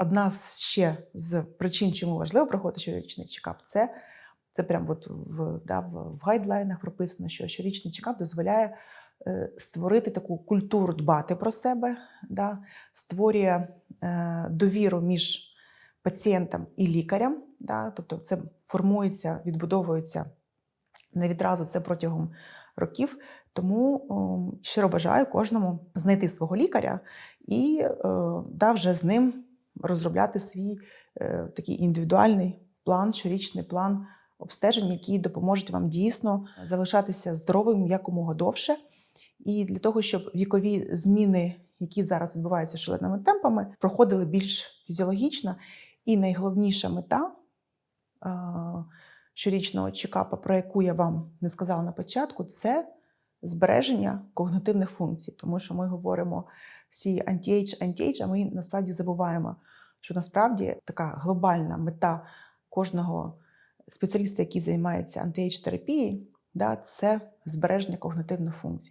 одна з ще з причин, чому важливо проходити щорічний чекап, це, це прямо от в, да, в, гайдлайнах прописано, що щорічний чекап дозволяє е, створити таку культуру дбати про себе, да, створює е, довіру між пацієнтом і лікарем. Да, тобто це формується, відбудовується не відразу, це протягом років. Тому о, щиро бажаю кожному знайти свого лікаря і е, да, вже з ним розробляти свій е, такий індивідуальний план, щорічний план обстежень, які допоможуть вам дійсно залишатися здоровим якомога довше. І для того, щоб вікові зміни, які зараз відбуваються шаленими темпами, проходили більш фізіологічно. І найголовніша мета щорічного чекапа, про яку я вам не сказала на початку, це збереження когнитивних функцій. Тому що ми говоримо всі anti-age, anti-age, а ми насправді забуваємо, що насправді така глобальна мета кожного спеціаліста, який займається anti-age терапією, да, це збереження когнитивних функцій.